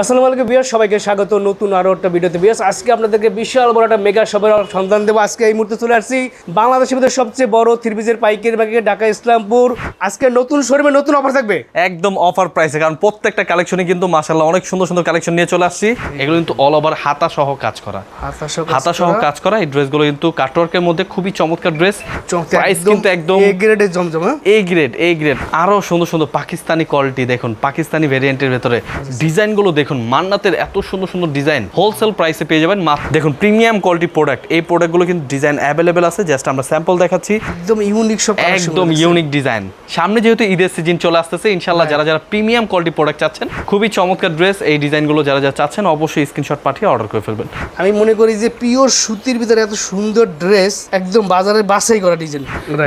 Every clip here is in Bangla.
আসসালামু আলাইকুম বিয়াস সবাইকে স্বাগত। নতুন আরও একটা ভিডিওতে বিয়াস আজকে আপনাদেরকে বিশাল বড় একটা মেগা শপের সন্ধান দেবো। আজকে এই মুহূর্তে চলে আসছি বাংলাদেশের মধ্যে সবচেয়ে বড় থ্রিপিজের পাইকারি বাকি ঢাকা ইসলামপুর। আজকে নতুন শোরুমে নতুন অফার থাকবে? একদম অফার প্রাইসে কারণ প্রত্যেকটা কালেকশনে কিন্তু মাশাল্লাহ অনেক সুন্দর সুন্দর কালেকশন নিয়ে চলে আসছি। এগুলো কিন্তু অল ওভার হাতা সহ কাজ করা। হাতা সহ কাজ করা এই ড্রেসগুলো কিন্তু কাটওয়ার্কের মধ্যে খুবই চমৎকার ড্রেস প্রাইস কিন্তু একদম এ গ্রেডের জমজম? এ গ্রেড এ গ্রেড আরও সুন্দর সুন্দর পাকিস্তানি কোয়ালিটি দেখুন পাকিস্তানি ভেরিয়েন্টের ভেতরে। ডিজাইনগুলো দেখুন। মান্নাতের এত সুন্দর সুন্দর ডিজাইন হোলসেল প্রাইসে পেয়ে যাবেন মাত্র। দেখুন প্রিমিয়াম কোয়ালিটি প্রোডাক্ট এই প্রোডাক্টগুলো কিন্তু ডিজাইন অ্যাভেলেবেল আছে জাস্ট আমরা স্যাম্পল দেখাচ্ছি। একদম ইউনিক সব একদম ইউনিক ডিজাইন সামনে যেহেতু ঈদের সিজন চলে আসতেছে ইনশাল্লাহ যারা যারা প্রিমিয়াম কোয়ালিটি প্রোডাক্ট চাচ্ছেন খুবই চমৎকার ড্রেস এই ডিজাইনগুলো যারা যারা চাচ্ছেন অবশ্যই স্ক্রিনশট পাঠিয়ে অর্ডার করে ফেলবেন। আমি মনে করি যে পিওর সুতির ভিতরে এত সুন্দর ড্রেস একদম বাজারে বাছাই করা ডিজাইন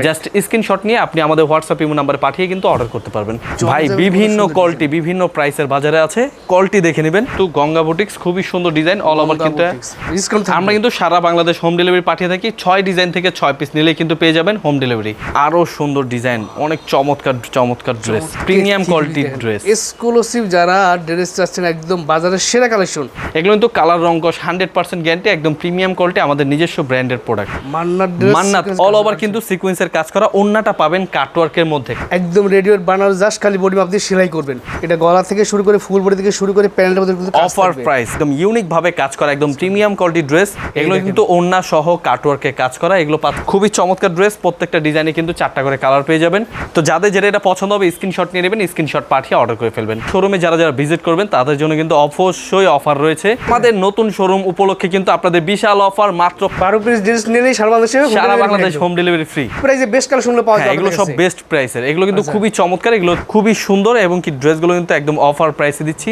জাস্ট স্ক্রিনশট নিয়ে আপনি আমাদের হোয়াটসঅ্যাপ ইমো নাম্বারে পাঠিয়ে কিন্তু অর্ডার করতে পারবেন। ভাই বিভিন্ন কোয়ালিটি বিভিন্ন প্রাইসের বাজারে আছে কোয়ালিটি দেখে নেবেন। তো গঙ্গা বুটিক্স খুবই সুন্দর ডিজাইন অল ওভার কিন্তু আমরা কিন্তু সারা বাংলাদেশ হোম ডেলিভারি পাঠিয়ে থাকি ছয় ডিজাইন থেকে ছয় পিস নিলে কিন্তু পেয়ে যাবেন হোম ডেলিভারি আরও সুন্দর ডিজাইন অনেক চমৎকার চমৎকার ড্রেস প্রিমিয়াম কোয়ালিটির ড্রেস এক্সক্লুসিভ যারা ড্রেস চাচ্ছেন একদম বাজারের সেরা কালেকশন এগুলো কিন্তু কালার রং কস হান্ড্রেড পার্সেন্ট গ্যারান্টি একদম প্রিমিয়াম কোয়ালিটি আমাদের নিজস্ব ব্র্যান্ডের প্রোডাক্ট মান্নার ড্রেস মান্নাত অল ওভার কিন্তু সিকোয়েন্সের কাজ করা অন্যটা পাবেন কাটওয়ার্কের মধ্যে। একদম রেডিওর বানার জাস্ট খালি বডি মাপ দিয়ে সেলাই করবেন। এটা গলা থেকে শুরু করে ফুল বডি থেকে শুরু করে প্যান্টের মধ্যে কিন্তু অফার প্রাইস একদম ইউনিক ভাবে কাজ করা একদম প্রিমিয়াম কোয়ালিটি ড্রেস এগুলো কিন্তু ওন্না সহ কাটওয়ার্কে কাজ করা এগুলো খুবই চমৎকার ড্রেস প্রত্যেকটা ডিজাইনে কিন্তু চারটা করে কালার পেয়ে যাবেন। তো যাদের যেটা এটা পছন্দ হবে স্ক্রিনশট নিয়ে নেবেন স্ক্রিনশট পাঠিয়ে অর্ডার করে ফেলবেন। শোরুমে যারা যারা ভিজিট করবেন তাদের জন্য কিন্তু অবশ্যই অফার রয়েছে। আমাদের নতুন শোরুম উপলক্ষে কিন্তু আপনাদের বিশাল অফার মাত্র বারো পিস ড্রেস নিলেই সারা বাংলাদেশে সারা বাংলাদেশ হোম ডেলিভারি ফ্রি প্রাইসে বেস্ট কালেকশনগুলো পাওয়া হ্যাঁ যায় এগুলো সব বেস্ট প্রাইসের এগুলো কিন্তু খুবই চমৎকার এগুলো খুবই সুন্দর এবং কি ড্রেসগুলো কিন্তু একদম অফার প্রাইসে দিচ্ছি।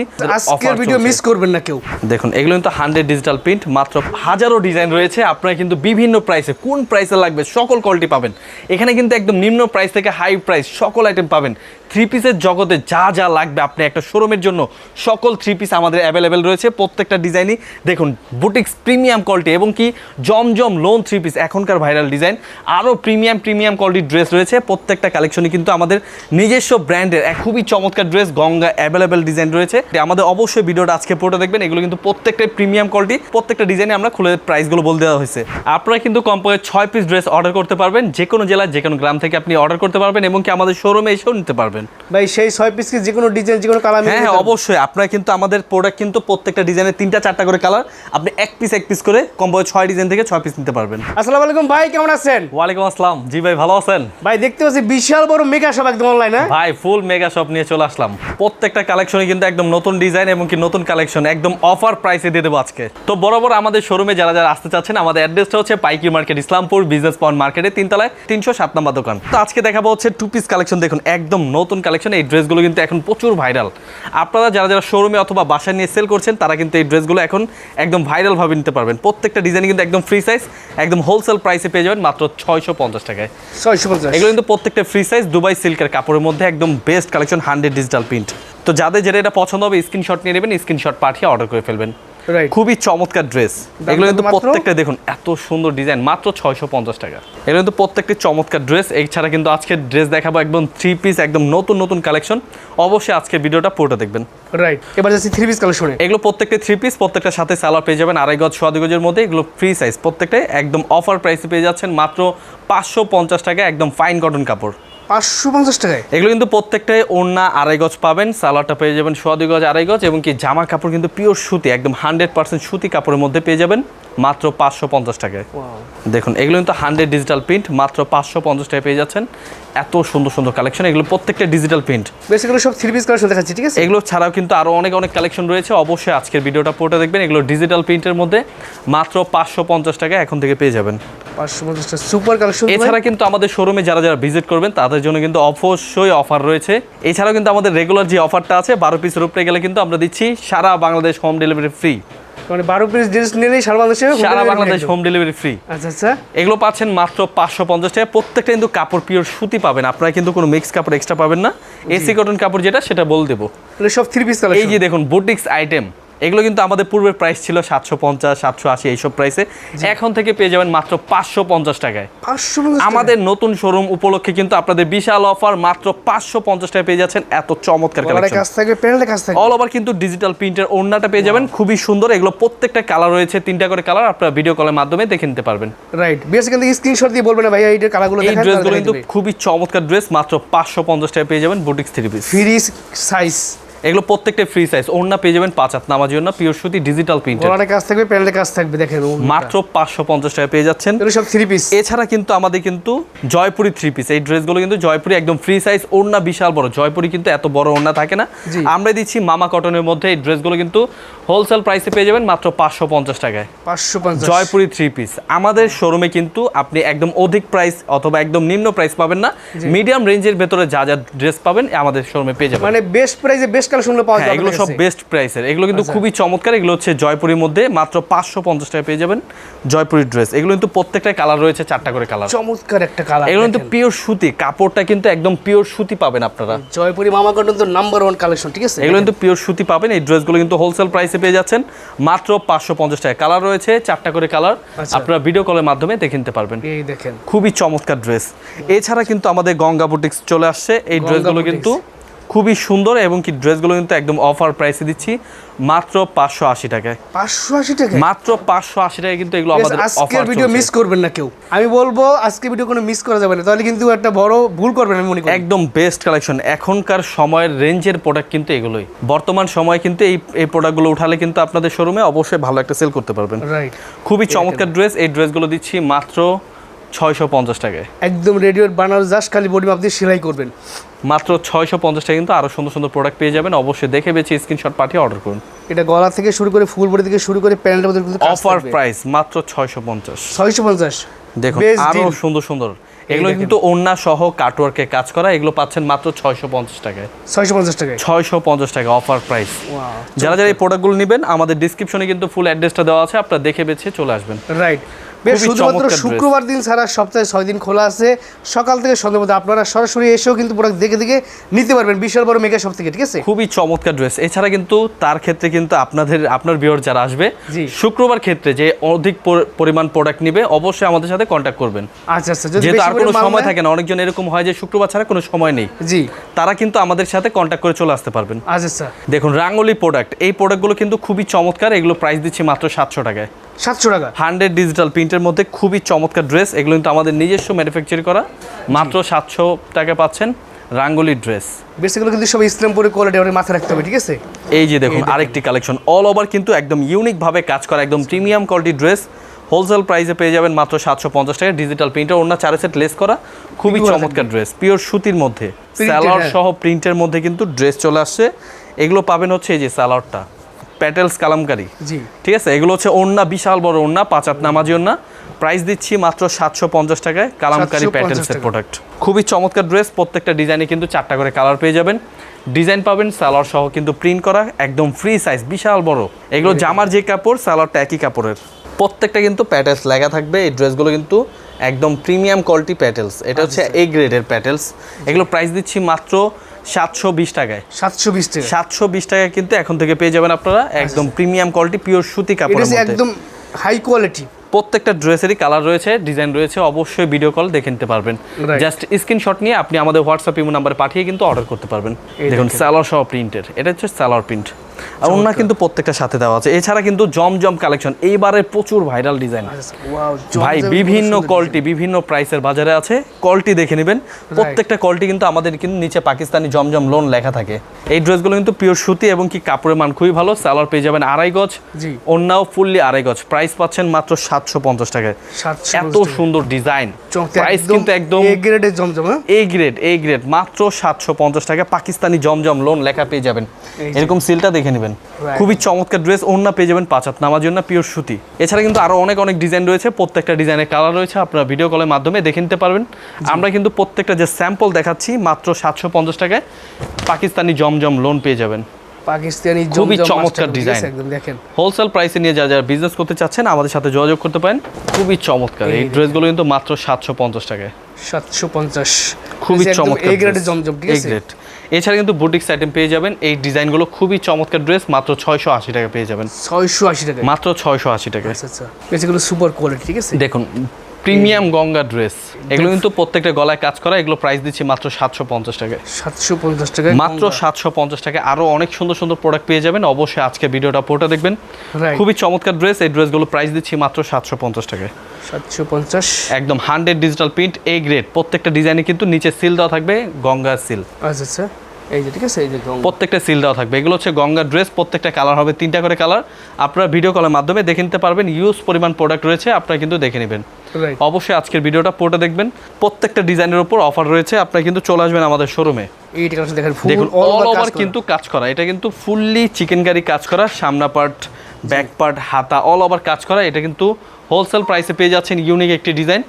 আজকের ভিডিও মিস করবেন না কেউ। দেখুন এগুলো কিন্তু হান্ড্রেড ডিজিটাল প্রিন্ট মাত্র হাজারো ডিজাইন রয়েছে। আপনারা কিন্তু বিভিন্ন প্রাইসে কোন প্রাইসে লাগবে সকল কোয়ালিটি পাবেন। এখানে কিন্তু একদম নিম্ন প্রাইস থেকে হাই প্রাইস সকল আইটেম পাবেন। থ্রি পিসের জগতে যা যা লাগবে আপনি একটা শোরুমের জন্য সকল থ্রি পিস আমাদের অ্যাভেলেবেল রয়েছে প্রত্যেকটা ডিজাইনই দেখুন বুটিক্স প্রিমিয়াম কোয়ালিটি এবং কি জমজম লোন থ্রি পিস এখনকার ভাইরাল ডিজাইন আরও প্রিমিয়াম প্রিমিয়াম কোয়ালিটির ড্রেস রয়েছে। প্রত্যেকটা কালেকশনই কিন্তু আমাদের নিজস্ব ব্র্যান্ডের এক খুবই চমৎকার ড্রেস গঙ্গা অ্যাভেলেবেল ডিজাইন রয়েছে। আমাদের অবশ্যই ভিডিওটা আজকে পুরোটা দেখবেন। এগুলো কিন্তু প্রত্যেকটাই প্রিমিয়াম কোয়ালিটি প্রত্যেকটা ডিজাইনে আমরা খুলে প্রাইসগুলো বলে দেওয়া হয়েছে। আপনারা কিন্তু কম্পোয়ে ছয় পিস ড্রেস অর্ডার করতে পারবেন যে কোনো জেলায় যে কোনো গ্রাম থেকে আপনি অর্ডার করতে পারবেন এবং কি আমাদের শোরুমে এসেও নিতে পারবেন। ভাই সেই ছয় পিস কি যে কোনো ডিজাইন যে কোনো কালার হ্যাঁ হ্যাঁ অবশ্যই। আপনারা কিন্তু আমাদের প্রোডাক্ট কিন্তু প্রত্যেকটা ডিজাইনের তিনটা চারটা করে কালার আপনি এক পিস এক পিস করে কম্পোয়ে ছয় ডিজাইন থেকে ছয় পিস নিতে পারবেন। আসসালামু আলাইকুম ভাই কেমন আছেন? ওয়ালাইকুম আসসালাম। জি ভাই ভালো আছেন? ভাই দেখতে পাচ্ছি বিশাল বড় মেগা শপ একদম অনলাইন হ্যাঁ? ভাই ফুল মেগা শপ নিয়ে চলে আসলাম। প্রত্যেকটা কালেকশনে কিন্তু একদম নতুন ডিজাইন এবং কি নতুন কালেকশন একদম অফার প্রাইসে দিয়ে দেবো আজকে। তো বরাবর আমাদের শোরুমে যারা যারা আসতে চাচ্ছেন আমাদের অ্যাড্রেসটা হচ্ছে পাইকি মার্কেট ইসলামপুর বিজনেস পয়েন্ট মার্কেটে তিনতলায় তিনশো সাত নম্বর দোকান। তো আজকে দেখাবো হচ্ছে টু পিস কালেকশন দেখুন একদম নতুন কালেকশন এই ড্রেসগুলো কিন্তু এখন প্রচুর ভাইরাল আপনারা যারা যারা শোরুমে অথবা বাসায় নিয়ে সেল করছেন তারা কিন্তু এই ড্রেসগুলো এখন একদম ভাইরাল ভাবে নিতে পারবেন। প্রত্যেকটা ডিজাইন কিন্তু একদম ফ্রি সাইজ একদম হোলসেল প্রাইসে পেয়ে যাবেন মাত্র ছয়শো পঞ্চাশ টাকায়। ছয়শো পঞ্চাশ। এগুলো কিন্তু প্রত্যেকটা ফ্রি সাইজ দুবাই সিল্কের কাপড়ের মধ্যে একদম best collection hundred digital print তো যাদের যেটা এটা পছন্দ হবে স্ক্রিনশট নিয়ে নেবেন স্ক্রিনশট পাঠিয়ে অর্ডার করে ফেলবেন। রাইট খুবই চমৎকার ড্রেস এগুলো কিন্তু প্রত্যেকটা দেখুন এত সুন্দর ডিজাইন মাত্র ছয়শো পঞ্চাশ টাকা। এগুলো কিন্তু প্রত্যেকটি চমৎকার ড্রেস এছাড়া কিন্তু আজকে ড্রেস দেখাবো একদম থ্রি পিস একদম নতুন নতুন কালেকশন অবশ্যই আজকের ভিডিওটা পুরোটা দেখবেন। রাইট এবার যাচ্ছি থ্রি পিস কালেকশনে এগুলো প্রত্যেকটা থ্রি পিস প্রত্যেকটার সাথে সালোয়ার পেয়ে যাবেন আড়াই গজ সোয়া গজের মধ্যে। এগুলো ফ্রি সাইজ প্রত্যেকটাই একদম অফার প্রাইসে পেয়ে যাচ্ছেন মাত্র পাঁচশো পঞ্চাশ টাকা একদম ফাইন কটন কাপড়। পাঁচশো পঞ্চাশ টাকায়। এগুলো কিন্তু প্রত্যেকটাই ওড়না আড়াই গজ পাবেন, সালোয়ারটা পেয়ে যাবেন সোয়া গজ আড়াই গজ, এবং কি জামা কাপড় কিন্তু পিওর সুতি, একদম হান্ড্রেড পার্সেন্ট সুতি কাপড়ের মধ্যে পেয়ে যাবেন। মাত্র পাঁচশো পঞ্চাশ টাকায়। দেখুন এগুলো কিন্তু হান্ড্রেড ডিজিটাল প্রিন্ট মাত্র পাঁচশো পঞ্চাশ টাকায় পেয়ে যাচ্ছেন। এত সুন্দর সুন্দর কালেকশন এগুলো প্রত্যেকটা ডিজিটাল প্রিন্ট বেসিক্যালি সব থ্রি পিস কালেকশন দেখাচ্ছি ঠিক আছে? এগুলো ছাড়াও কিন্তু আরও অনেক অনেক কালেকশন রয়েছে। অবশ্যই আজকের ভিডিওটা পুরোটা দেখবেন। এগুলো ডিজিটাল প্রিন্টের মধ্যে মাত্র পাঁচশো পঞ্চাশ টাকা এখন থেকে পেয়ে যাবেন। পাঁচশো পঞ্চাশটা সুপার কালেকশন এছাড়া কিন্তু আমাদের শোরুমে যারা যারা ভিজিট করবেন তাদের জন্য কিন্তু অবশ্যই অফার রয়েছে। এছাড়াও কিন্তু আমাদের রেগুলার যে অফারটা আছে বারো পিসের উপরে গেলে কিন্তু আমরা দিচ্ছি সারা বাংলাদেশ হোম ডেলিভারি ফ্রি মানে বারো পিস ড্রেস নিলেই সারা বাংলাদেশে সারা বাংলাদেশ হোম ডেলিভারি ফ্রি আচ্ছা আচ্ছা। এগুলো পাচ্ছেন মাত্র পাঁচশো পঞ্চাশ টাকা প্রত্যেকটা কিন্তু কাপড় পিওর সুতি পাবেন। আপনারা কিন্তু কোনো মিক্স কাপড় এক্সট্রা পাবেন না। এসি কটন কাপড় যেটা সেটা বল দেবো। তাহলে সব থ্রি পিস এই যে দেখুন বুটিক্স আইটেম এগুলো কিন্তু আমাদের পূর্বের প্রাইস ছিল সাতশো পঞ্চাশ সাতশো আশি এইসব প্রাইসে এখন থেকে পেয়ে যাবেন মাত্র পাঁচশো পঞ্চাশ টাকায়। পাঁচশো আমাদের নতুন শোরুম উপলক্ষে কিন্তু আপনাদের বিশাল অফার মাত্র পাঁচশো পঞ্চাশ টাকায় পেয়ে যাচ্ছেন এত চমৎকার অল ওভার কিন্তু ডিজিটাল প্রিন্টের ওড়নাটা পেয়ে যাবেন। খুবই সুন্দর এগুলো প্রত্যেকটা কালার রয়েছে তিনটা করে কালার আপনারা ভিডিও কলের মাধ্যমে দেখে নিতে পারবেন। রাইট থেকে স্ক্রিনশট দিয়ে বলবেন ভাই এইটার কালারগুলো এই ড্রেসগুলো কিন্তু খুবই চমৎকার ড্রেস মাত্র পাঁচশো পঞ্চাশ টাকায় পেয়ে যাবেন boutiques three piece free size এগুলো প্রত্যেকটা ফ্রি সাইজ ওড়না পেয়ে যাবেন পাঁচ হাত নামার জন্য পিওর সুতি ডিজিটাল প্রিন্টের গলার কাছ থাকবে প্যানেলের থাকবে দেখেন মাত্র পাঁচশো পঞ্চাশ টাকা পেয়ে যাচ্ছেন। এগুলো সব থ্রি পিস এছাড়া কিন্তু আমাদের কিন্তু জয়পুরি থ্রি পিস এই ড্রেসগুলো কিন্তু জয়পুরি একদম ফ্রি সাইজ ওড়না বিশাল বড়। জয়পুরি কিন্তু এত বড় ওড়না থাকে না। আমরা দিচ্ছি মামা কটনের মধ্যে। এই ড্রেসগুলো কিন্তু হোলসেল প্রাইসে পেয়ে যাবেন মাত্র পাঁচশো পঞ্চাশ টাকায়। পাঁচশো পঞ্চাশ। জয়পুরি থ্রি পিস আমাদের শোরুমে কিন্তু আপনি একদম অধিক প্রাইস অথবা একদম নিম্ন প্রাইস পাবেন না। মিডিয়াম রেঞ্জের ভেতরে যা যা ড্রেস পাবেন আমাদের শোরুমে পেয়ে যাবেন। মানে বেস্ট প্রাইসে বেস্ট কালেকশনগুলো পাওয়া হ্যাঁ যায় এগুলো সব বেস্ট প্রাইসের এগুলো কিন্তু আচ্ছা। খুবই চমৎকার। এগুলো হচ্ছে জয়পুরির মধ্যে মাত্র পাঁচশো পঞ্চাশ টাকা পেয়ে যাবেন জয়পুরি ড্রেস এগুলো কিন্তু প্রত্যেকটা কালার রয়েছে চারটা করে কালার চমৎকার একটা কালার এগুলো কিন্তু পিওর সুতি কাপড়টা কিন্তু একদম পিওর সুতি পাবেন আপনারা। জয়পুরি মামা কটন তো নাম্বার ওয়ান কালেকশন ঠিক আছে? এগুলো কিন্তু পিওর সুতি পাবেন এই ড্রেসগুলো কিন্তু হোলসেল প্রাইসে পেয়ে যাচ্ছেন। মাত্র পাঁচশো পঞ্চাশ টাকা কালার রয়েছে চারটা করে কালার আচ্ছা। আপনারা ভিডিও কলের মাধ্যমে দেখে নিতে পারবেন। এই দেখেন। খুবই চমৎকার ড্রেস এছাড়া কিন্তু আমাদের গঙ্গা বুটিক্স চলে আসছে। এই ড্রেসগুলো কিন্তু খুবই সুন্দর এবং কি ড্রেসগুলো কিন্তু একদম অফার প্রাইসে দিচ্ছি। মাত্র পাঁচশো আশি টাকায়। পাঁচশো আশি টাকা মাত্র পাঁচশো আশি টাকায় কিন্তু এগুলো আমাদের আজকের ভিডিও মিস করবেন না কেউ। আমি বলব আজকে ভিডিও কোনো মিস করা যাবে না। তাহলে কিন্তু একটা বড় ভুল করবেন আমি মনে করি। একদম বেস্ট কালেকশন এখনকার সময়ের রেঞ্জের প্রোডাক্ট কিন্তু এগুলোই। বর্তমান সময় কিন্তু এই এই প্রোডাক্টগুলো উঠালে কিন্তু আপনাদের শোরুমে অবশ্যই ভালো একটা সেল করতে পারবেন। রাইট খুবই চমৎকার ড্রেস এই ড্রেসগুলো দিচ্ছি মাত্র ছয়শো পঞ্চাশ টাকায়। একদম রেডিওর বানার জাস্ট খালি বডি আপনি সেলাই করবেন। মাত্র ছয়শো পঞ্চাশ টাকা কিন্তু আরও সুন্দর সুন্দর প্রোডাক্ট পেয়ে যাবেন। অবশ্যই দেখে বেছে স্ক্রিনশট পাঠিয়ে অর্ডার করুন। এটা গলা থেকে শুরু করে ফুল বডি থেকে শুরু করে প্যান্টের মধ্যে অফার প্রাইস মাত্র ছয়শো পঞ্চাশ। ছয়শো পঞ্চাশ। দেখুন Best আরও সুন্দর সুন্দর। এগুলো কিন্তু ওন্না সহ কাটওয়ার্কে কাজ করা এগুলো পাচ্ছেন মাত্র ছয়শো পঞ্চাশ টাকায়। ছয়শো পঞ্চাশ টাকায়। ছয়শো পঞ্চাশ টাকা অফার প্রাইস যারা যারা এই প্রোডাক্টগুলো নেবেন আমাদের ডিসক্রিপশনে কিন্তু ফুল অ্যাড্রেসটা দেওয়া আছে আপনারা দেখে বেছে চলে আসবেন। রাইট শুধুমাত্র শুক্রবার দিন ছাড়া সপ্তাহে ছয় দিন খোলা আছে। সকাল থেকে সন্ধ্যা মধ্যে আপনারা সরাসরি এসেও কিন্তু প্রোডাক্ট দেখে দেখে নিতে পারবেন। বিশাল বড় মেগা শপ থেকে ঠিক আছে? খুবই চমৎকার ড্রেস এছাড়া কিন্তু তার ক্ষেত্রে কিন্তু আপনাদের আপনার বিয়র যারা আসবে শুক্রবার ক্ষেত্রে যে অধিক পরিমাণ প্রোডাক্ট নিবে অবশ্যই আমাদের সাথে কন্ট্যাক্ট করবেন। আচ্ছা আচ্ছা যেহেতু আর কোনো সময় থাকে না অনেকজন এরকম হয় যে শুক্রবার ছাড়া কোনো সময় নেই। জি। তারা কিন্তু আমাদের সাথে কন্ট্যাক্ট করে চলে আসতে পারবেন। আচ্ছা আচ্ছা। দেখুন রাঙ্গলি প্রোডাক্ট এই প্রোডাক্টগুলো কিন্তু খুবই চমৎকার এগুলো প্রাইস দিচ্ছি মাত্র সাতশো টাকায়। সাতশো টাকা। হান্ড্রেড ডিজিটাল প্রিন্টের মধ্যে খুবই চমৎকার ড্রেস এগুলো কিন্তু আমাদের নিজস্ব ম্যানুফ্যাকচার করা। মাত্র সাতশো টাকা পাচ্ছেন রাঙ্গলি ড্রেস। বেসিক্যালি কিন্তু সব ইসলামপুরের কোয়ালিটি আমাদের মাথায় রাখতে হবে ঠিক আছে? এই যে দেখুন আরেকটি কালেকশন অল ওভার কিন্তু একদম ইউনিক ভাবে কাজ করা একদম প্রিমিয়াম কোয়ালিটি ড্রেস। হোলসেল প্রাইসে পেয়ে যাবেন মাত্র সাতশো পঞ্চাশ টাকা ডিজিটাল প্রিন্টার অন্য চারে সেট লেস করা। খুবই চমৎকার ড্রেস পিওর সুতির মধ্যে। স্যালোয়ার। সহ প্রিন্টের মধ্যে কিন্তু ড্রেস চলে আসছে। এগুলো পাবেন হচ্ছে এই যে স্যালোয়ারটা প্যাটেলস কালামকারি। জি। ঠিক আছে? এগুলো হচ্ছে ওন্না বিশাল বড় ওন্না পাঁচ হাত নামাজি ওন্না। প্রাইস দিচ্ছি মাত্র সাতশো পঞ্চাশ টাকায় কালামকারি 750 প্যাটেলসের প্রোডাক্ট খুবই চমৎকার ড্রেস প্রত্যেকটা ডিজাইনে কিন্তু চারটা করে কালার পেয়ে যাবেন। ডিজাইন পাবেন সালোয়ার সহ কিন্তু প্রিন্ট করা একদম ফ্রি সাইজ বিশাল বড়। এগুলো জামার যে কাপড় সালোয়ারটা একই কাপড়ের। প্রত্যেকটা কিন্তু প্যাটেলস লেখা থাকবে। এই ড্রেসগুলো কিন্তু একদম প্রিমিয়াম কোয়ালিটি প্যাটেলস। এটা হচ্ছে এ গ্রেডের প্যাটেলস। এগুলো প্রাইস দিচ্ছি মাত্র সাতশো বিশ টাকায়। সাতশো বিশ টাকা। সাতশো বিশ টাকায় কিন্তু এখন থেকে পেয়ে যাবেন আপনারা একদম প্রিমিয়াম কোয়ালিটি পিওর সুতি কাপড় একদম হাই কোয়ালিটি প্রত্যেকটা ড্রেসেরই কালার রয়েছে ডিজাইন রয়েছে অবশ্যই ভিডিও কল দেখে নিতে পারবেন. জাস্ট স্ক্রিনশট নিয়ে আপনি আমাদের হোয়াটসঅ্যাপ ইমো নাম্বারে পাঠিয়ে কিন্তু অর্ডার করতে পারবেন। দেখুন। স্যালোয়ার সহ প্রিন্টের এটা হচ্ছে স্যালার প্রিন্ট আর ওনা কিন্তু প্রত্যেকটা সাথে দেওয়া আছে। এছাড়া কিন্তু জমজম কালেকশন। এইবারে প্রচুর ভাইরাল ডিজাইন। ভাই বিভিন্ন কোয়ালিটি বিভিন্ন প্রাইসের বাজারে আছে। কোয়ালিটি দেখে নেবেন। প্রত্যেকটা কোয়ালিটি কিন্তু আমাদের কিন্তু নিচে পাকিস্তানি জমজম লোন লেখা থাকে। এই ড্রেসগুলো কিন্তু পিওর সুতি এবং কি কাপড়ের মান খুবই ভালো। সালোয়ার পেয়ে যাবেন আড়াই গজ। জি। অন্যাও ফুললি আড়াই গজ। প্রাইস পাচ্ছেন মাত্র সাতশো পঞ্চাশ টাকায়। এত সুন্দর ডিজাইন প্রাইস কিন্তু একদম এ গ্রেডের জমজম এ গ্রেড এ গ্রেড মাত্র সাতশো পঞ্চাশ টাকা পাকিস্তানি জমজম লোন লেখা পেয়ে যাবেন। এরকম সিলটা দেখে নেবেন। খুবই চমৎকার ড্রেস ওন্না পেয়ে যাবেন পাঁচাত নামার জন্য পিওর সুতি। এছাড়া কিন্তু আরও অনেক অনেক ডিজাইন রয়েছে প্রত্যেকটা ডিজাইনের কালার রয়েছে আপনারা ভিডিও কলের মাধ্যমে দেখে নিতে পারবেন। আমরা কিন্তু প্রত্যেকটা যে স্যাম্পল দেখাচ্ছি মাত্র সাতশো পঞ্চাশ টাকায় পাকিস্তানি জমজম লোন পেয়ে যাবেন। পাকিস্তানি খুবই চমৎকার। একদম দেখেন। হোলসেল প্রাইসে নিয়ে যারা যারা বিজনেস করতে চাচ্ছেন আমাদের সাথে যোগাযোগ করতে পারেন। খুবই চমৎকার। এই এই ড্রেসগুলো কিন্তু মাত্র সাতশো পঞ্চাশ টাকায়। সাতশো পঞ্চাশ। খুবই চমৎকার এ গ্রেডের জমজম ঠিক আছে? গ্রেড এছাড়া কিন্তু বুটিক্স আইটেম পেয়ে যাবেন। এই ডিজাইনগুলো খুবই চমৎকার ড্রেস মাত্র ছয়শো আশি টাকা পেয়ে যাবেন। ছয়শো আশি টাকা মাত্র ছয়শো আশি টাকা আচ্ছা আচ্ছা। সুপার কোয়ালিটি ঠিক আছে? দেখুন প্রিমিয়াম গঙ্গা ড্রেস। এগুলো কিন্তু প্রত্যেকটা গলায় কাজ করা এগুলো প্রাইস দিচ্ছি মাত্র সাতশো পঞ্চাশ টাকায়। সাতশো পঞ্চাশ টাকা মাত্র সাতশো পঞ্চাশ টাকা আরও অনেক সুন্দর সুন্দর প্রোডাক্ট পেয়ে যাবেন। অবশ্যই আজকে ভিডিওটা পুরোটা দেখবেন। খুবই চমৎকার ড্রেস এই ড্রেসগুলো প্রাইস দিচ্ছি মাত্র সাতশো পঞ্চাশ টাকায়। সাতশো পঞ্চাশ। একদম hundred digital print A grade প্রত্যেকটা ডিজাইনে কিন্তু নিচে সিল দেওয়া থাকবে গঙ্গা সিল আচ্ছা আচ্ছা। এই যে ঠিক আছে? এই যে প্রত্যেকটা সিল দেওয়া থাকবে। এগুলো হচ্ছে গঙ্গার ড্রেস প্রত্যেকটা কালার হবে তিনটা করে কালার আপনারা ভিডিও কলের মাধ্যমে দেখে নিতে পারবেন ইউজ পরিমাণ প্রোডাক্ট রয়েছে আপনারা কিন্তু দেখে নেবেন। অবশ্যই আজকের ভিডিওটা পুরোটা দেখবেন। প্রত্যেকটা ডিজাইনের উপর অফার রয়েছে আপনারা কিন্তু চলে আসবেন আমাদের শোরুমে দেখেন অল ওভার কিন্তু কাজ করা। এটা কিন্তু ফুললি চিকেন কারি কাজ করা সামনা পার্ট ব্যাক পার্ট হাতা অল ওভার কাজ করা। এটা কিন্তু হোলসেল প্রাইসে পেয়ে যাচ্ছেন ইউনিক একটি ডিজাইন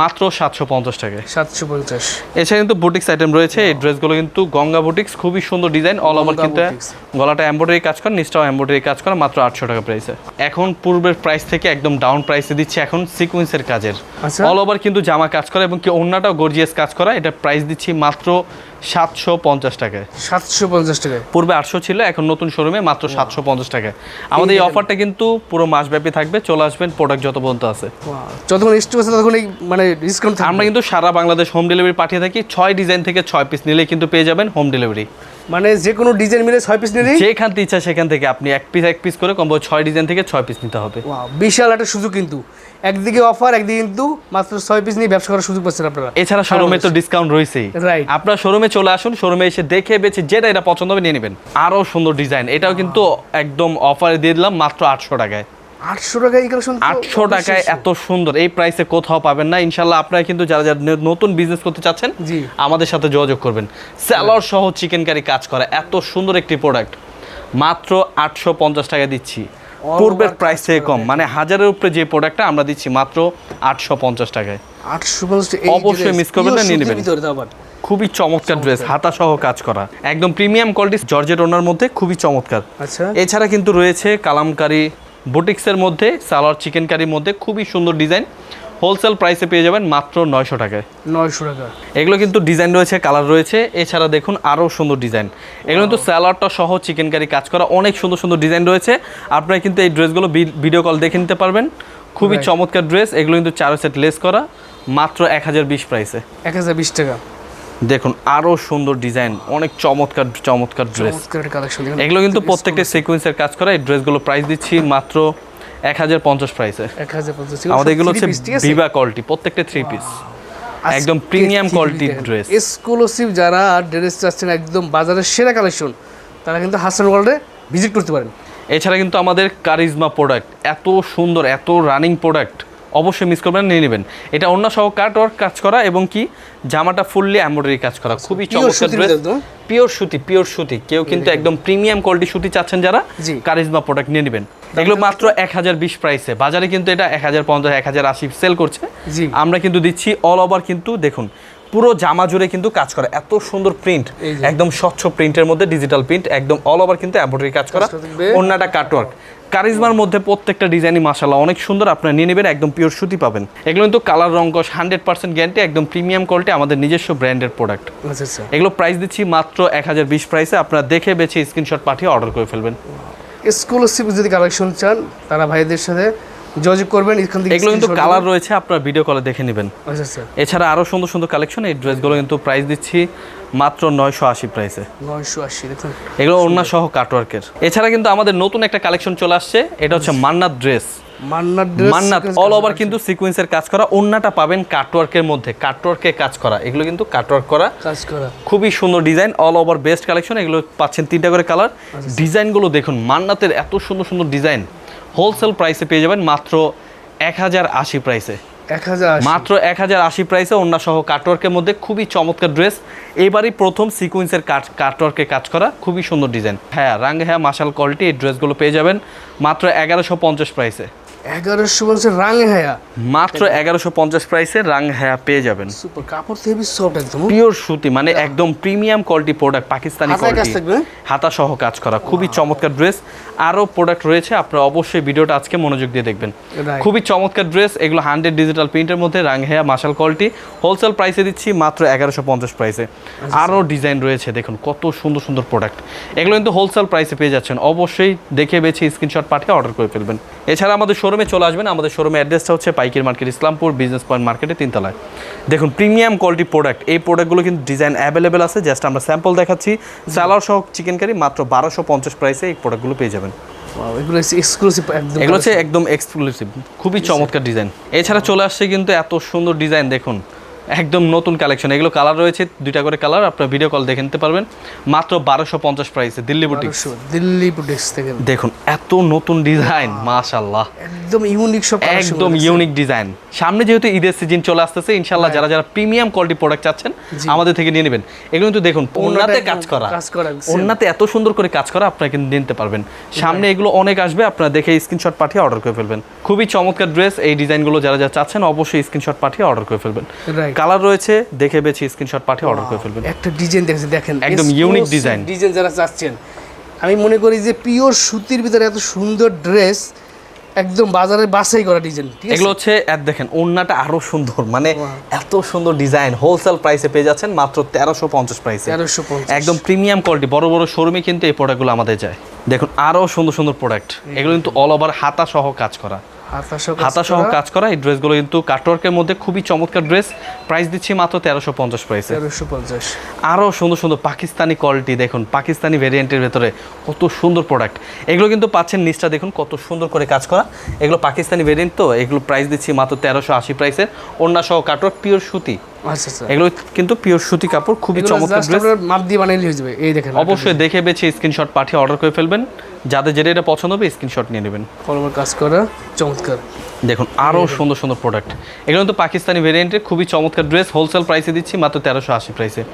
মাত্র সাতশো পঞ্চাশ টাকায়। সাতশো পঞ্চাশ। এছাড়া কিন্তু বুটিক্স আইটেম রয়েছে এই ড্রেসগুলো কিন্তু গঙ্গা বুটিক্স খুবই সুন্দর ডিজাইন অল ওভার কিন্তু গলাটা এম্ব্রয়ডারি কাজ করা নিচটাও এম্ব্রয়ডারি কাজ করা মাত্র আটশো টাকা প্রাইসে এখন পূর্বের প্রাইস থেকে একদম ডাউন প্রাইসে দিচ্ছে এখন সিকুয়েন্সের কাজের। আচ্ছা। অল ওভার কিন্তু জামা কাজ করা এবং কি অন্যটাও গর্জিয়াস কাজ করা এটা প্রাইস দিচ্ছি মাত্র সাতশো পঞ্চাশ টাকায়। সাতশো পঞ্চাশ টাকায়। পূর্বে আটশো ছিল এখন নতুন শোরুমে মাত্র সাতশো পঞ্চাশ টাকায়। আমাদের এই অফারটা কিন্তু পুরো মাসব্যাপী থাকবে চলে আসবেন প্রোডাক্ট যত পর্যন্ত আছে। যতক্ষণ স্টক আছে ততক্ষণ মানে ডিসকাউন্ট আমরা কিন্তু সারা বাংলাদেশ হোম ডেলিভারি পাঠিয়ে থাকি ছয় ডিজাইন থেকে ছয় পিস নিলে কিন্তু পেয়ে যাবেন হোম ডেলিভারি মানে যে কোনো ডিজাইন মিলে ছয় পিস নিলেই? যেখান থেকে ইচ্ছা সেখান থেকে আপনি এক পিস এক পিস করে কম্বো ছয় ডিজাইন থেকে ছয় পিস নিতে হবে। বিশাল একটা সুযোগ কিন্তু। একদিকে অফার একদিকে কিন্তু মাত্র ছয় পিস নিয়ে ব্যবসা করার সুযোগ পাচ্ছেন আপনারা। এছাড়া শোরুমে তো ডিসকাউন্ট রয়েছেই। Right. আপনার শোরুমে চলে আসুন শোরুমে এসে দেখে বেছে যেটা এটা পছন্দ হবে নিয়ে নেবেন। আরও সুন্দর ডিজাইন এটাও কিন্তু একদম অফারে দিয়ে দিলাম মাত্র আটশো টাকায়। আটশো টাকা এই কালেকশন আটশো টাকায় এত সুন্দর। এই প্রাইসে কোথাও পাবেন না। ইনশাল্লাহ আপনারা কিন্তু যারা যারা নতুন বিজনেস করতে চাচ্ছেন। আমাদের সাথে যোগাযোগ করবেন। স্যালার সহ চিকেন কারি কাজ করা। এত সুন্দর একটি প্রোডাক্ট মাত্র আটশো পঞ্চাশ টাকা দিচ্ছি। পূর্বের প্রাইস থেকে কম মানে হাজারের উপরে যে প্রোডাক্টটা আমরা দিচ্ছি মাত্র আটশো পঞ্চাশ টাকায়। আটশো পঞ্চাশ অবশ্যই miss করবেন না, নিয়ে নেবেন। খুবই চমৎকার ড্রেস হাতা সহ কাজ করা। একদম প্রিমিয়াম কোয়ালিটি জর্জেট ওনার মধ্যে খুবই চমৎকার। আচ্ছা। এছাড়া কিন্তু রয়েছে কালামকারি বুটিক্সের মধ্যে সালোয়ার চিকেন কারির মধ্যে খুবই সুন্দর ডিজাইন। হোলসেল প্রাইসে পেয়ে যাবেন মাত্র নয়শো টাকায়। নয়শো টাকা। এগুলো কিন্তু ডিজাইন রয়েছে কালার রয়েছে এছাড়া দেখুন আরও সুন্দর ডিজাইন। এগুলো কিন্তু স্যালাডটা সহ চিকেন কারি কাজ করা অনেক সুন্দর সুন্দর ডিজাইন রয়েছে। আপনারা কিন্তু এই ড্রেসগুলো ভিডিও কল দেখে নিতে পারবেন। খুবই চমৎকার ড্রেস এগুলো কিন্তু চারো সেট লেস করা মাত্র এক হাজার বিশ প্রাইসে এক হাজার বিশ টাকা। দেখুন আরও সুন্দর ডিজাইন অনেক চমৎকার চমৎকার ড্রেস এগুলো কিন্তু প্রত্যেকটা সিকোয়েন্সের কাজ করা এই ড্রেসগুলো প্রাইস দিচ্ছি মাত্র এক হাজার পঞ্চাশ প্রাইসে আমাদের এগুলো হচ্ছে ভিভা কোয়ালিটি প্রত্যেকটা থ্রি পিস একদম প্রিমিয়াম কোয়ালিটি ড্রেস এক্সক্লুসিভ যারা ড্রেস চাচ্ছেন একদম বাজারের সেরা কালেকশন তারা কিন্তু হাসান ওয়ার্ল্ডে ভিজিট করতে পারেন। এছাড়া কিন্তু আমাদের কারিজমা প্রোডাক্ট এত সুন্দর এত রানিং প্রোডাক্ট অবশ্যই মিস করবেন নিয়ে নেবেন। এটা অন্য সহ কাট ওয়ার্ক কাজ করা এবং কি? জামাটা ফুললি এমব্রয়ডারি কাজ করা। খুবই চমৎকার ড্রেস পিওর সুতি পিওর সুতি। কেউ কিন্তু একদম প্রিমিয়াম কোয়ালিটি সুতি চাচ্ছেন যারা। কারিজমা প্রোডাক্ট নিয়ে নেবেন। এগুলো মাত্র এক হাজার বিশ প্রাইসে বাজারে কিন্তু এটা এক হাজার পঞ্চাশ এক হাজার আশি সেল করছে। আমরা কিন্তু দিচ্ছি অল ওভার কিন্তু দেখুন পুরো জামা জুড়ে কিন্তু কাজ করা। এত সুন্দর প্রিন্ট একদম স্বচ্ছ প্রিন্টের মধ্যে ডিজিটাল প্রিন্ট একদম অল ওভার কিন্তু এমব্রয়ডারি কাজ করা। অন্যটা কাটওয়ার্ক কারিজমার মধ্যে প্রত্যেকটা ডিজাইনই মাসাল্লাহ অনেক সুন্দর। আপনারা নিয়ে নেবেন একদম পিওর সুতি পাবেন। এগুলো কিন্তু কালার রঙ্কশ হান্ড্রেড পার্সেন্ট গ্যারান্টি একদম প্রিমিয়াম কোয়ালিটি আমাদের নিজস্ব ব্র্যান্ডের প্রোডাক্ট আচ্ছা আচ্ছা। এগুলো প্রাইস দিচ্ছি মাত্র এক হাজার বিশ প্রাইসে আপনারা দেখে বেছে স্ক্রিনশট পাঠিয়ে অর্ডার করে ফেলবেন। এক্সক্লুসিভ যদি কালেকশন চান তারা ভাইদের সাথে যোগাযোগ করবেন এখান থেকে এগুলো কিন্তু কালার রয়েছে আপনারা ভিডিও কলে দেখে নেবেন। আচ্ছা আচ্ছা। এছাড়া আরও সুন্দর সুন্দর কালেকশন এই ড্রেসগুলো কিন্তু প্রাইস দিচ্ছি মাত্র নয়শো আশি প্রাইসে নয়শো আশি দেখুন। এগুলো অন্য সহ কাটওয়ার্কের এছাড়া কিন্তু আমাদের নতুন একটা কালেকশন চলে আসছে এটা হচ্ছে Mannat dress dress Mannat all over কিন্তু সিকোয়েন্সের কাজ করা অন্যটা পাবেন কাটওয়ার্কের মধ্যে কাটওয়ার্কে কাজ করা এগুলো কিন্তু কাটওয়ার্ক করা। কাজ করা। খুবই সুন্দর design all over best collection এগুলো পাচ্ছেন তিনটা করে কালার ডিজাইনগুলো দেখুন মান্নাতের এত সুন্দর সুন্দর ডিজাইন হোলসেল প্রাইসে পেয়ে যাবেন মাত্র এক হাজার আশি প্রাইসে। মাত্র এক হাজার আশি প্রাইসে অন্য সহ কাটওয়ার্কের মধ্যে খুবই চমৎকার ড্রেস। এবারই প্রথম সিকুয়েন্সের কাট কাটওয়ার্কে কাজ করা খুবই সুন্দর ডিজাইন। হ্যাঁ রাং হ্যাঁ মাসাল কোয়ালিটি এই ড্রেসগুলো পেয়ে যাবেন মাত্র এগারোশো পঞ্চাশ প্রাইসে। এগারোশো পঞ্চাশ রাং হ্যাঁ। মাত্র এগারোশো পঞ্চাশ প্রাইসে রাং হ্যাঁ পেয়ে যাবেন। সুপার কাপড় হেভি সফট একদম। পিওর সুতি মানে একদম premium quality product Pakistani quality হাতা সহ কাজ করা খুবই চমৎকার ড্রেস। আরও প্রোডাক্ট রয়েছে আপনারা অবশ্যই ভিডিওটা আজকে মনোযোগ দিয়ে দেখবেন। খুবই চমৎকার ড্রেস এগুলো হান্ড্রেড ডিজিটাল প্রিন্টের মধ্যে রাংহেয়া মাশাল কোয়ালিটি হোলসেল প্রাইসে দিচ্ছি মাত্র এগারোশো পঞ্চাশ প্রাইসে আরও ডিজাইন রয়েছে দেখুন কত সুন্দর সুন্দর প্রোডাক্ট এগুলো কিন্তু হোলসেল প্রাইসে পেয়ে যাচ্ছেন। অবশ্যই দেখে বেছে স্ক্রিনশট পাঠিয়ে অর্ডার করে ফেলবেন। এছাড়া আমাদের শোরুমে চলে আসবেন। আমাদের শোরুমে অ্যাড্রেসটা হচ্ছে পাইকির মার্কেট ইসলামপুর বিজনেস পয়েন্ট মার্কেটে তিনতলায়। দেখুন প্রিমিয়াম কোয়ালিটি প্রোডাক্ট এই প্রোডাক্টগুলো কিন্তু ডিজাইন অ্যাভেলেবেল আছে। জাস্ট আমরা স্যাম্পল দেখাচ্ছি। স্যালার সহ চিকেন কারি মাত্র বারোশো পঞ্চাশ প্রাইসে এই প্রোডাক্টগুলো পেয়ে যাবেন। এগুলো এক্সক্লুসিভ একদম এগুলো হচ্ছে একদম এক্সক্লুসিভ খুবই চমৎকার ডিজাইন এছাড়া চলে আসছে কিন্তু এত সুন্দর ডিজাইন দেখুন। একদম নতুন কালেকশন এগুলো কালার রয়েছে দুইটা করে কালার আপনার ভিডিও কল দেখে নিতে পারবেন। মাত্র বারোশো পঞ্চাশ প্রাইসে দিল্লি বুটিক দিল্লি প্রোডাক্টস থেকে দেখুন এত নতুন ডিজাইন মাশাল্লাহ একদম ইউনিক সব একদম ইউনিক ডিজাইন সামনে যেহেতু ঈদের সিজন চলে আসতেছে ইনশাল্লাহ যারা যারা প্রিমিয়াম কোয়ালিটি প্রোডাক্ট চাচ্ছেন আমাদের থেকে নিয়ে নেবেন। এগুলো কিন্তু দেখুন একদম কাজ করা। ওন্নাতে এত সুন্দর করে কাজ করা আপনারা কিন্তু নিতে পারবেন। সামনে এগুলো অনেক আসবে আপনারা দেখে স্ক্রিনশট পাঠিয়ে অর্ডার করে ফেলবেন। খুবই চমৎকার ড্রেস এই ডিজাইনগুলো যারা যারা চাচ্ছেন অবশ্যই স্ক্রিনশট পাঠিয়ে অর্ডার করে ফেলবেন. কালার রয়েছে দেখে বেছে স্ক্রিনশট পাঠিয়ে অর্ডার করে ফেলবেন। একটা ডিজাইন দেখেন দেখেন একদম unique design। ডিজাইন যারা চাচ্ছেন। আমি মনে করি যে পিওর সুতির ভিতরে এত সুন্দর ড্রেস একদম বাজারে বাছাই করা ডিজাইন ঠিক আছে? এগুলো হচ্ছে দেখেন ওন্নাটা আরও সুন্দর মানে এত সুন্দর ডিজাইন হোলসেল প্রাইসে পেয়ে যাচ্ছেন মাত্র তেরোশো পঞ্চাশ প্রাইসে তেরোশো একদম প্রিমিয়াম কোয়ালিটি বড় বড় শোরুমে কিন্তু এই প্রোডাক্টগুলো আমাদের যায়। দেখুন আরও সুন্দর সুন্দর প্রোডাক্ট এগুলো কিন্তু অল ওভার হাতা সহ কাজ করা। হাতা সহ কাজ করা। এই ড্রেসগুলো কিন্তু কাটওয়ার্কের মধ্যে খুবই চমৎকার ড্রেস। প্রাইস দিচ্ছি মাত্র তেরোশো পঞ্চাশ প্রাইস তেরোশো পঞ্চাশ। আরও সুন্দর সুন্দর পাকিস্তানি কোয়ালিটি দেখুন পাকিস্তানি ভেরিয়েন্টের ভেতরে কত সুন্দর প্রোডাক্ট এগুলো কিন্তু পাচ্ছেন নিচটা দেখুন কত সুন্দর করে কাজ করা। এগুলো পাকিস্তানি ভেরিয়েন্ট তো এগুলো প্রাইস দিচ্ছি মাত্র তেরোশো আশি প্রাইসের অন্য সহ কাটওয়ার্ক পিওর সুতি। আচ্ছা আচ্ছা। এগুলো কিন্তু পিওর সুতি কাপড় খুবই চমৎকার ড্রেস মাপ দিয়ে বানাইলে হয়ে যাবে। এই দেখেন অবশ্যই দেখে বেছে স্ক্রিনশট পাঠিয়ে অর্ডার করে ফেলবেন। যাদের যেটা এটা পছন্দ হবে স্ক্রিনশট নিয়ে নেবেন। কলমের কাজ করা চমৎকার। দেখুন আরও সুন্দর সুন্দর প্রোডাক্ট এগুলো তো পাকিস্তানি ভেরিয়েন্টের খুবই চমৎকার ড্রেস হোলসেল প্রাইসে দিচ্ছি মাত্র তেরোশো আশি প্রাইসে